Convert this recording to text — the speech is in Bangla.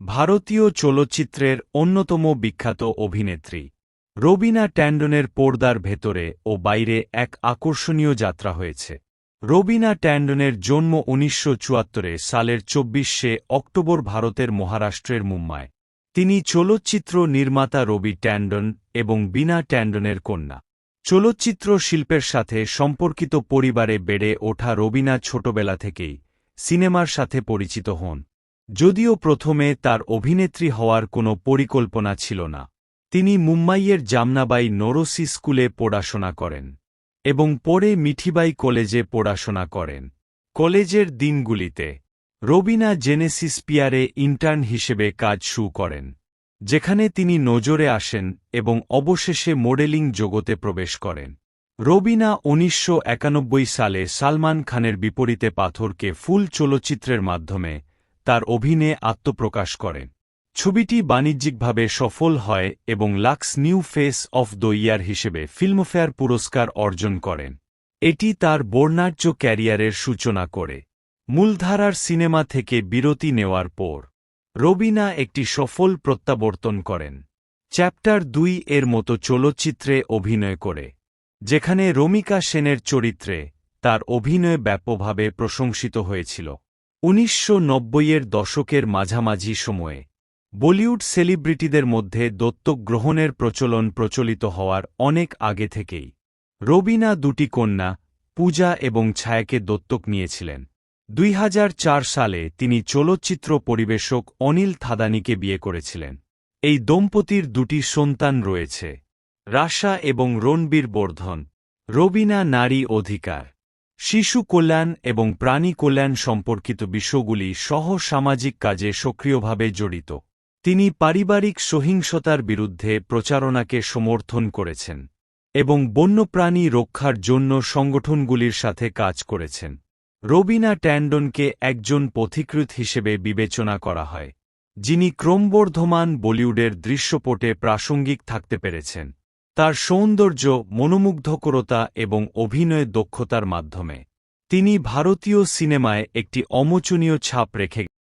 ভারতীয় চলচ্চিত্রের অন্যতম বিখ্যাত অভিনেত্রী। রবিনা ট্যান্ডনের পর্দার ভেতরে ও বাইরে এক আকর্ষণীয় যাত্রা হয়েছে। রবিনা ট্যান্ডনের জন্ম উনিশশো সালের চব্বিশে অক্টোবর ভারতের মহারাষ্ট্রের মুম্বাই। তিনি চলচ্চিত্র নির্মাতা রবি ট্যান্ডন এবং বিনা ট্যান্ডনের কন্যা। চলচ্চিত্র শিল্পের সাথে সম্পর্কিত পরিবারে বেড়ে ওঠা রবিনা ছোটবেলা থেকেই সিনেমার সাথে পরিচিত হন। যদিও প্রথমে তার অভিনেত্রী হওয়ার কোনো পরিকল্পনা ছিল না। তিনি মুম্বাইয়ের জামনাবাই নরসি স্কুলে পড়াশোনা করেন এবং পরে মিঠিবাই কলেজে পড়াশোনা করেন। কলেজের দিনগুলিতে, রবিনা জেনেসিস পিয়ারে ইন্টার্ন হিসেবে কাজ শুরু করেন, যেখানে তিনি নজরে আসেন এবং অবশেষে মডেলিং জগতে প্রবেশ করেন। রবিনা উনিশশো একানব্বই সালে সালমান খানের বিপরীতে পাথরকে ফুল চলচ্চিত্রের মাধ্যমে তার অভিনয়ে আত্মপ্রকাশ করেন। ছবিটি বাণিজ্যিকভাবে সফল হয় এবং Lux new face of the year হিসেবে ফিল্মফেয়ার পুরস্কার অর্জন করেন। এটি তার বর্ণাঢ্য ক্যারিয়ারের সূচনা করে। মূলধারার সিনেমা থেকে বিরতি নেওয়ার পর, রবিনা একটি সফল প্রত্যাবর্তন করেন। চ্যাপ্টার দুই এর মতো চলচ্চিত্রে অভিনয় করে, যেখানে রমিকা সেনের চরিত্রে তার অভিনয় ব্যাপকভাবে প্রশংসিত হয়েছিল। উনিশশো নব্বইয়ের দশকের মাঝামাঝি সময়ে, বলিউড সেলিব্রিটিদের মধ্যে দত্তক গ্রহণের প্রচলন প্রচলিত হওয়ার অনেক আগে থেকেই, রবিনা দুটি কন্যা, পূজা এবং ছায়াকে দত্তক নিয়েছিলেন। দুই হাজার চার সালে তিনি চলচ্চিত্র পরিবেশক অনিল থাদানিকে বিয়ে করেছিলেন। এই দম্পতির দুটি সন্তান রয়েছে, রাশা এবং রণবীর বর্ধন, রবিনা নারী অধিকার। শিশু কল্যাণ এবং প্রাণী কল্যাণ সম্পর্কিত বিষয়গুলি সহ সামাজিক কাজে সক্রিয়ভাবে জড়িত। তিনি পারিবারিক সহিংসতার বিরুদ্ধে প্রচারণাকে সমর্থন করেছেন এবং বন্যপ্রাণী রক্ষার জন্য সংগঠনগুলির সাথে কাজ করেছেন। রবিনা ট্যান্ডনকে একজন পথিকৃত হিসেবে বিবেচনা করা হয়, যিনি ক্রমবর্ধমান বলিউডের দৃশ্যপটে প্রাসঙ্গিক থাকতে পেরেছেন। তার সৌন্দর্য মনোমুগ্ধকরতা এবং অভিনয় দক্ষতার মাধ্যমে। তিনি ভারতীয় সিনেমায় একটি অমোচনীয় ছাপ রেখে